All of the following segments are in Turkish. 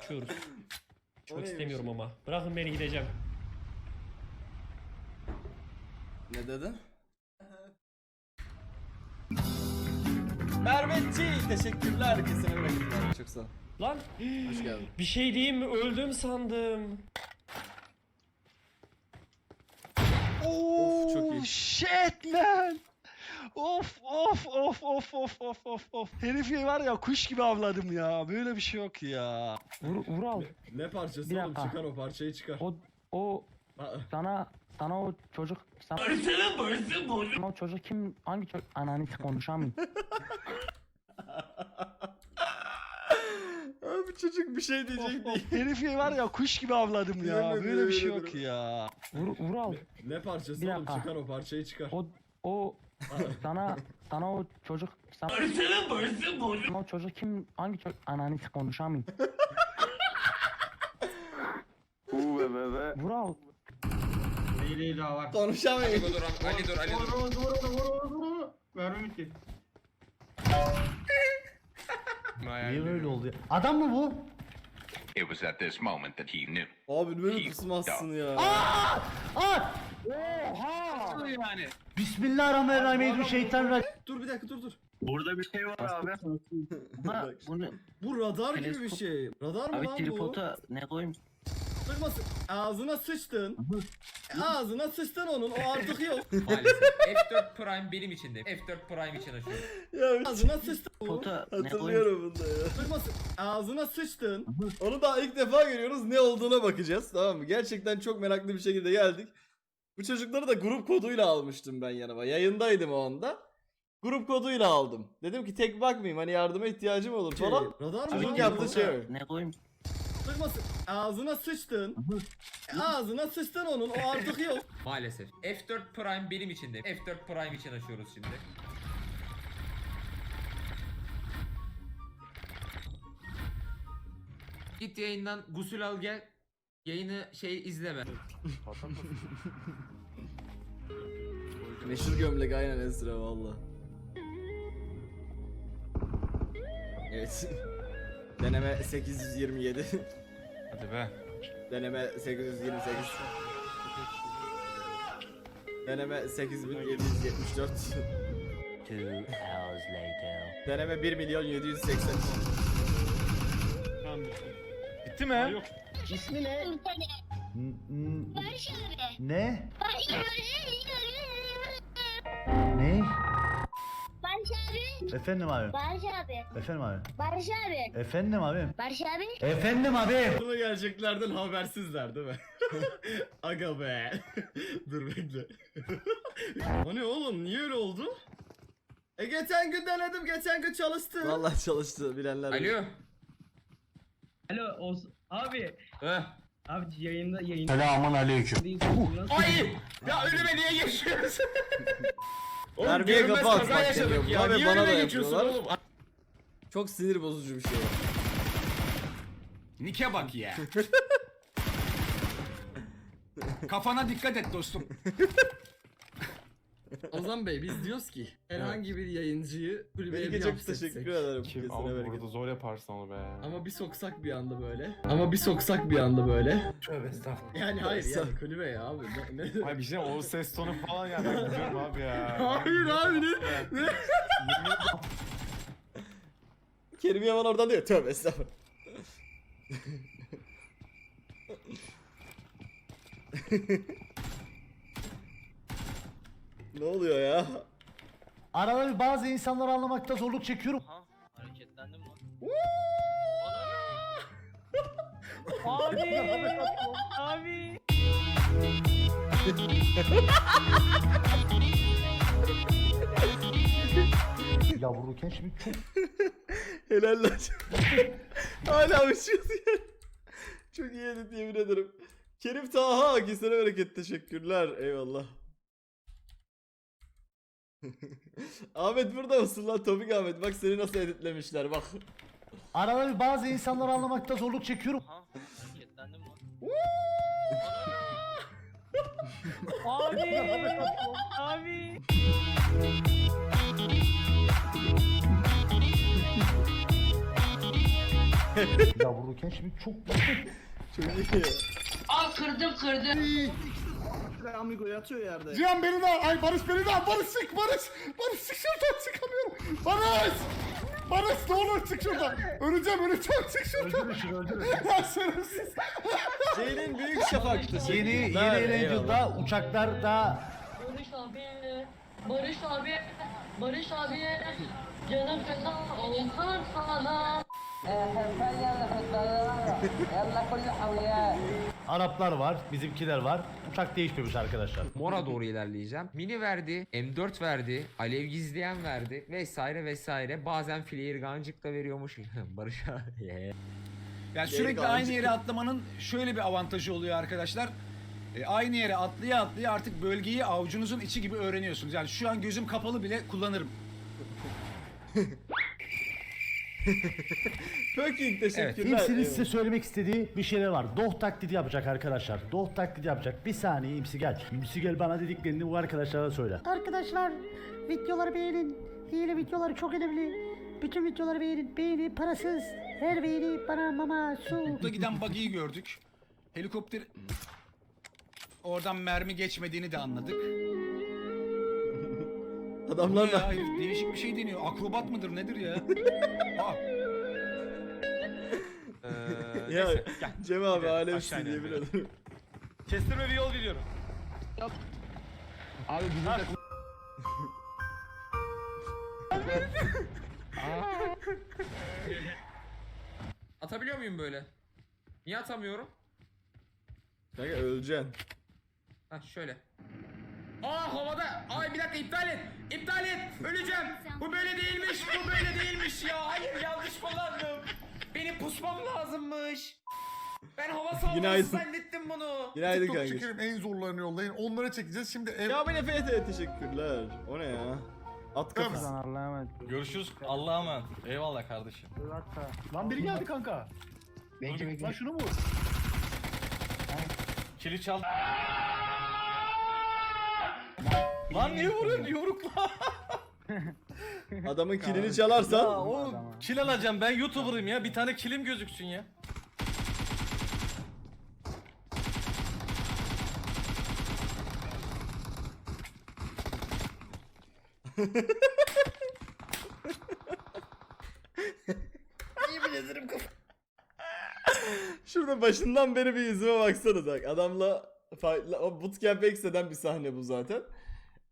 Uçuyoruz. Çok neymiş? istemiyorum ama. Bırakın beni gideceğim. ne dedin? Mervetçi teşekkürler kesene bırakın. Çok sağ ol. Lan Hoş geldin. bir şey diyeyim mi? Öldüm sandım. Of çok iyi. Shit man. Of of of of of of of of. Herifi var ya kuş gibi avladım ya. Böyle bir şey yok ya. Vur, Vural Ne parçası Bir oğlum dakika. çıkar o parçayı çıkar. o o sana sana o çocuk sana, sana o çocuk kim hangi çocuk ananı konuşamıyorum. Abi çocuk bir şey diyecek değil. Herifi var ya kuş gibi avladım ya. Yemin Böyle bir şey yok ya. Vur, Vural Ne parçası Bir oğlum dakika. çıkar o parçayı çıkar. o o sana sana o çocuk sana, sana o çocuk kim hangi çocuk ananı konuşamıyorum. Vural Konuşamayın. Dur Ali dur Ali dur. Niye böyle oldu ya? Adam mı bu? It was at this moment that he knew. Abi böyle kusmazsın ya. Aa! Bismillahirrahmanirrahim. Şeytan Dur bir dakika dur dur. Burada bir şey var abi. Bak, bunu Bu radar gibi bir Teleskop. şey. Radar mı lan bu? ne koyayım? Sıkmasın. Ağzına sıçtın. Ağzına sıçtın onun. O artık yok. Maalesef. F4 Prime benim içinde. F4 Prime için açıyorum. ya ağzına sıçtın. Pota, ne Hatırlıyorum bunda ya. Sıkmasın. Ağzına sıçtın. Onu daha ilk defa görüyoruz. Ne olduğuna bakacağız. Tamam mı? Gerçekten çok meraklı bir şekilde geldik. Bu çocukları da grup koduyla almıştım ben yanıma. Yayındaydım o anda. Grup koduyla aldım. Dedim ki tek bakmayayım hani yardıma ihtiyacım olur falan. Radar mı? Çocuk yaptığı şey. Ne koyayım? Sıkmasın. Ağzına sıçtın. Ağzına sıçtın onun. O artık yok. Maalesef. F4 Prime benim içinde. F4 Prime için açıyoruz şimdi. Git yayından gusül al gel. Yayını şey izleme. Meşhur gömlek aynen Esra valla. Evet. Deneme 827. Hadi be. Deneme 828. Deneme 8774. Deneme 1 milyon 780. Bitti mi? N- n- Ne? Ne? Barış abi. Efendim abi. Barış abi. Efendim abi. Barış abi. Efendim abi. Barış abi. Efendim abi. Bunu geleceklerden habersizler değil mi? Aga be. Dur bekle. o ne oğlum? Niye öyle oldu? E geçen gün denedim, geçen gün çalıştı. Vallahi çalıştı bilenler. Alo. Alo Oz abi Heh. abi yayında yayında Selamun aleyküm. Ay! Ya önüme niye geçiyorsun? Oğlum Harbiye görünmez kafa kaza atmak yaşadık deniyor ya. ve Niye bana da geçiyorsun yapıyorlar. oğlum? Çok sinir bozucu bir şey. Nike bak ya. Kafana dikkat et dostum. Ozan Bey biz diyoruz ki herhangi bir yayıncıyı kulübeye Melike bir çok hapsetsek. teşekkür ederim. Kim? Kesine Ama bereket. burada zor yaparsın onu be. Ama bir soksak bir anda böyle. Ama bir soksak bir anda böyle. Tövbe estağfurullah. Yani hayır yani kulübe ya abi. Ne, ne? Ay bir şey o ses tonu falan ben gidiyorum abi ya. Hayır abi ne? ne? Kerim Yaman oradan diyor. Tövbe estağfurullah. ne oluyor ya? Arada bir bazı insanları anlamakta zorluk çekiyorum. hareketlendim lan. Abi! Abi! Ya vururken şimdi çok Helal lan. Hala uçuyordu ya. Çok iyi edit yemin ederim. Kerim Taha kesene bereket teşekkürler. Eyvallah. Ahmet burada mısın lan Topik Ahmet? Bak seni nasıl editlemişler bak. arada bir bazı insanları anlamakta zorluk çekiyorum. Hareketlendim lan. Abi! Abi! Ya vururken şimdi çok Çok iyi. Al kırdım kırdım. Amigo yatıyor yerde. Cihan beni de al. Ay Barış beni de al. Barış çık Barış. Barış çık şuradan çıkamıyorum. Barış. Barış ne olur çık şuradan. Öleceğim öleceğim çık şuradan. Öldürün şunu öldürün. Ya şerefsiz. Ceylin Büyük Şafak'tı. Yeni yeni. Erangel'da uçaklarda Barış abi. Barış abi. Barış abi. Canım feda olsun sana. Araplar var, bizimkiler var. Uçak değişmemiş arkadaşlar. Mora doğru ilerleyeceğim. Mini verdi, M4 verdi, alev gizleyen verdi vesaire vesaire. Bazen flare gancık da veriyormuş. Barış abi. Yani sürekli aynı yere atlamanın şöyle bir avantajı oluyor arkadaşlar. E, aynı yere atlaya atlaya artık bölgeyi avucunuzun içi gibi öğreniyorsunuz. Yani şu an gözüm kapalı bile kullanırım. Fucking teşekkürler. İmsi'nin size söylemek istediği bir şeyler var. Doh taklidi yapacak arkadaşlar. Doh taklidi yapacak. Bir saniye İmsi gel. İmsi gel bana dediklerini bu arkadaşlara söyle. Arkadaşlar videoları beğenin. Hile videoları çok önemli. Bütün videoları beğenin. Beğeni parasız. Her beğeni bana mama su. Burada giden buggy'yi gördük. Helikopter... Oradan mermi geçmediğini de anladık. Adamlar ya? da değişik bir şey deniyor. Akrobat mıdır nedir ya? Aa, ya Cem abi alemsin aşağı diye inelim. biliyorum. Kestirme bir yol gidiyorum. Abi bizim takım Atabiliyor muyum böyle? Niye atamıyorum? Kanka öleceksin. Ha şöyle. Aa havada. Ay bir dakika iptal et. İptal et. Öleceğim. Bu böyle değilmiş. Bu böyle değilmiş ya. Hayır yanlış kullandım. Benim pusmam lazımmış. Ben hava savunması Günaydın. zannettim bunu. Günaydın kanka. en zorlarını yollayın. Onlara çekeceğiz. Şimdi ev... Ya ben Efe'ye teşekkürler. O ne ya? At kafası. Allah'a emanet. Görüşürüz. Allah'a emanet. Eyvallah kardeşim. Lan biri geldi kanka. Bekle bekle. Lan şunu vur. Kili çal. Lan niye vuruyorsun yumrukla? Adamın kilini çalarsan o kil alacağım ben YouTuber'ım ya. Bir tane kilim gözüksün ya. şurada başından beri bir yüzüme baksanız bak. Adamla fightla, o bootcamp X'den bir sahne bu zaten.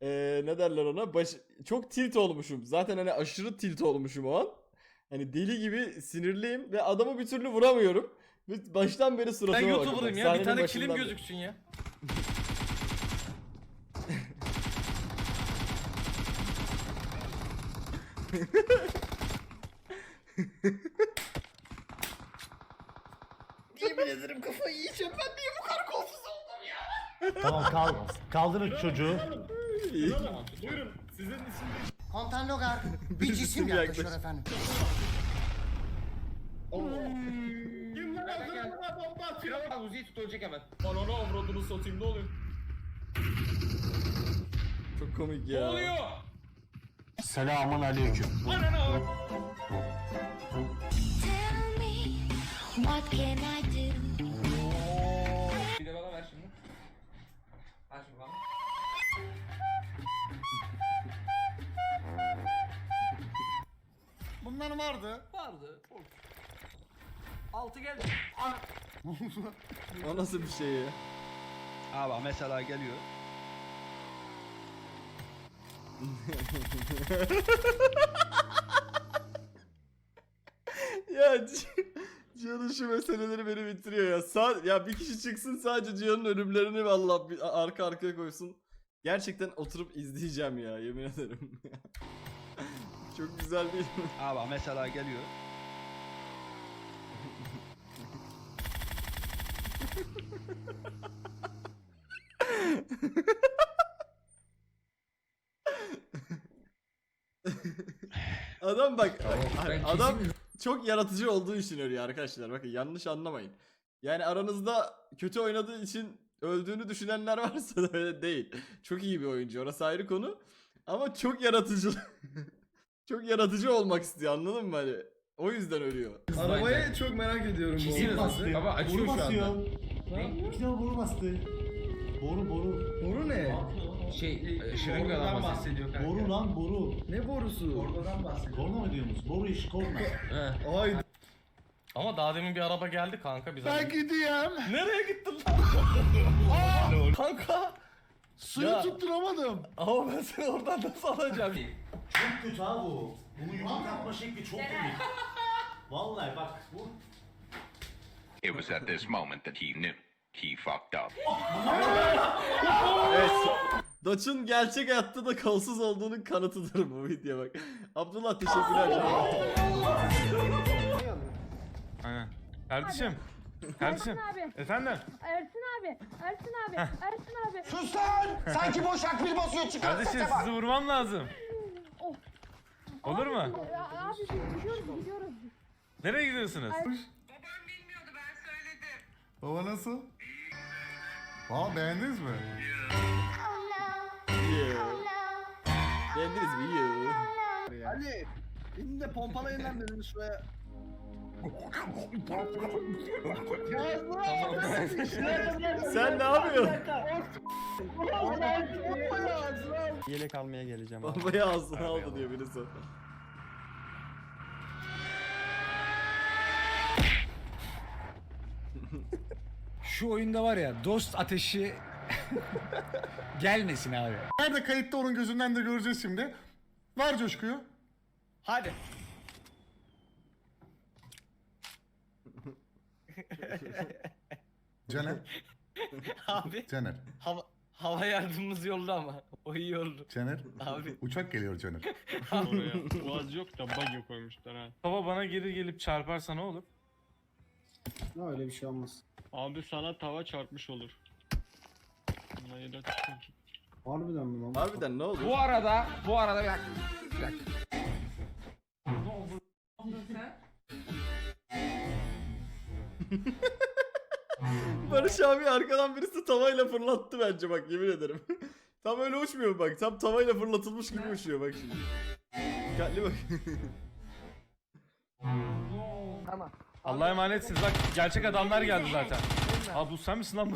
Ee, ne derler ona? Baş, çok tilt olmuşum. Zaten hani aşırı tilt olmuşum o an. Hani deli gibi sinirliyim ve adamı bir türlü vuramıyorum. Ve Baştan beri Ben suratıma bakın. YouTuber'ım Bak, ya. Bir sahnenin tane başından kilim beri. gözüksün ya. Tamam kal kaldırın çocuğu. İyi. Kontan Logar Bir cisim yaklaşıyor efendim. Kral Uzi'yi tut ölecek hemen. Ananı avradını satayım ne oluyor? Çok komik Ne ya. oluyor? Selamun aleyküm. Ananı. Me what can I do? Bir de bana ver şimdi. Ver şimdi bana. Bunlar vardı. Vardı. Altı geldi. O nasıl bir şey ya? Abi mesela geliyor. Ya Cihan'ın şu meseleleri beni bitiriyor ya. Sa ya bir kişi çıksın sadece Cihan'ın ölümlerini vallahi bir arka arkaya koysun. Gerçekten oturup izleyeceğim ya yemin ederim. Çok güzel değil mi? Abi mesela geliyor. Adam bak Ben adam kesin- çok yaratıcı olduğu için ölüyor arkadaşlar. Bakın yanlış anlamayın. Yani aranızda kötü oynadığı için öldüğünü düşünenler varsa da öyle değil. Çok iyi bir oyuncu orası ayrı konu. Ama çok yaratıcı. çok yaratıcı olmak istiyor anladın mı hani? O yüzden ölüyor. Arabayı çok merak ediyorum bu Kesin arada. bastı. Baba açıyor şu anda. İki tane boru bastı. Boru boru. Boru ne? Şey, e, şırıngadan bahsediyor kanka. Boru lan boru. Ne borusu? Korna mı diyorsunuz? Boru iş korna. He. Ay Ama daha demin bir araba geldi kanka bize. Ben gideyim. Nereye gittin lan? kanka. Suyu Ya. tutturamadım. Ama ben seni oradan nasıl alacağım? Çok kötü ha bu. Bunun yumruk atma şekli çok komik. Vallahi bak bu. It was at this moment that he knew. He fucked up. Evet. Doç'un gerçek hayatta da kolsuz olduğunun kanıtıdır bu video bak. Abdullah teşekkürler. Aynen. Kardeşim. Kardeşim. abi. Efendim. Ersin abi. Ersin abi. Ersin abi. Sus lan! Sanki boş akbil basıyor çıkar Kardeşim sizi vurmam lazım. Olur mu? Abi biz gidiyoruz gidiyoruz. Nereye gidiyorsunuz? Baba nasıl? Aa beğendiniz mi? Beğendiniz mi? Yoo. Ali. Beni de pompalayın lan dedim şuraya. Sen ne yapıyorsun? Yelek almaya geleceğim Babayı ağzına aldı diyor birisi. Şu oyunda var ya dost ateşi gelmesin abi. Nerede kayıtta onun gözünden de göreceğiz şimdi. Ver coşkuyu. Hadi. Caner. Abi Caner. hava, hava yardımımız yolda ama. O iyi oldu. Caner. Abi. Uçak geliyor Caner. Boğaz yok da bagyo koymuşlar ha. Baba bana geri gelip çarparsa ne olur? öyle bir şey olmaz. Abi sana tava çarpmış olur. Hayır Harbiden mi lan? Harbiden ne oldu? Bu arada, bu arada bir dakika. Bir dakika. Barış abi arkadan birisi tavayla fırlattı bence bak yemin ederim. tam öyle uçmuyor bak. Tam tavayla fırlatılmış gibi uçuyor bak şimdi. Dikkatli bak. Allah'a emanetsiniz bak gerçek adamlar geldi zaten. Aa bu sen misin lan bu?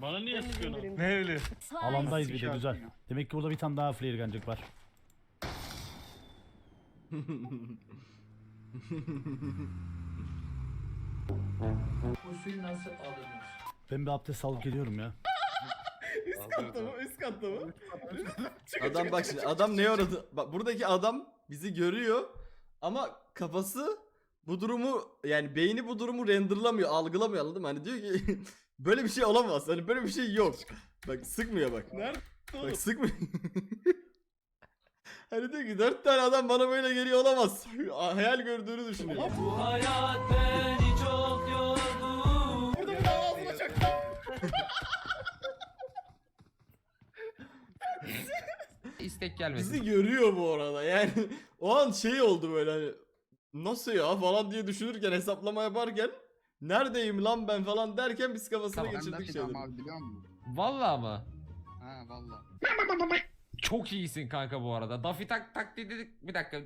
Bana niye sıkıyorsun? ne öyle? Alandayız bir de güzel. Demek ki burada bir tane daha flare gancık var. Ben bir abdest alıp geliyorum ya. üst katta mı? Üst katta mı? adam bak şimdi adam ne aradı? Bak buradaki adam bizi görüyor ama kafası bu durumu yani beyni bu durumu renderlamıyor, algılamıyor anladın mı? Hani diyor ki böyle bir şey olamaz. Hani böyle bir şey yok. Bak sıkmıyor bak. Nerede? Bak sıkmıyor. hani diyor ki dört tane adam bana böyle geliyor olamaz. Hayal gördüğünü düşünüyor. Burada İstek gelmesin. Bizi görüyor bu arada yani o an şey oldu böyle hani nasıl ya falan diye düşünürken hesaplama yaparken neredeyim lan ben falan derken biz kafasına Tamam. geçirdik şeyleri. biliyor musun? Vallahi mı? Ha valla. Çok iyisin kanka bu arada. Daffy tak tak dedik. Bir dakika.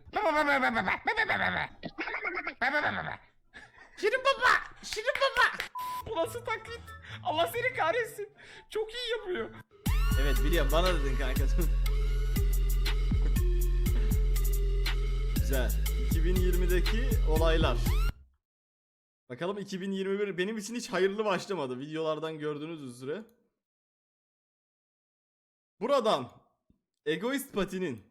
Şirin baba! Şirin baba! Bu nasıl taklit? Allah seni kahretsin. Çok iyi yapıyor. Evet biliyorum bana dedin kanka. Güzel. 2020'deki olaylar. Bakalım 2021 benim için hiç hayırlı başlamadı videolardan gördüğünüz üzere. Buradan Egoist Pati'nin,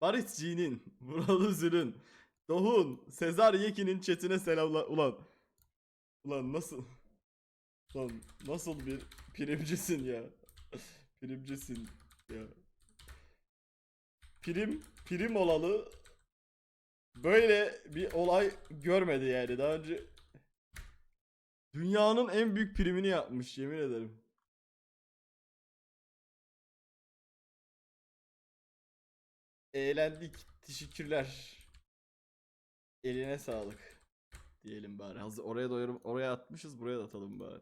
Barış G'nin, Vural Üzül'ün, Dohun, Sezar Yeki'nin chatine selamlar. Ulan. Ulan nasıl? Ulan nasıl bir primcisin ya? Primcisin ya. Prim, prim olalı böyle bir olay görmedi yani daha önce. Dünyanın en büyük primini yapmış yemin ederim. Eğlendik. Teşekkürler. Eline sağlık. Diyelim bari. Hazır oraya doyurum oraya atmışız buraya da atalım bari.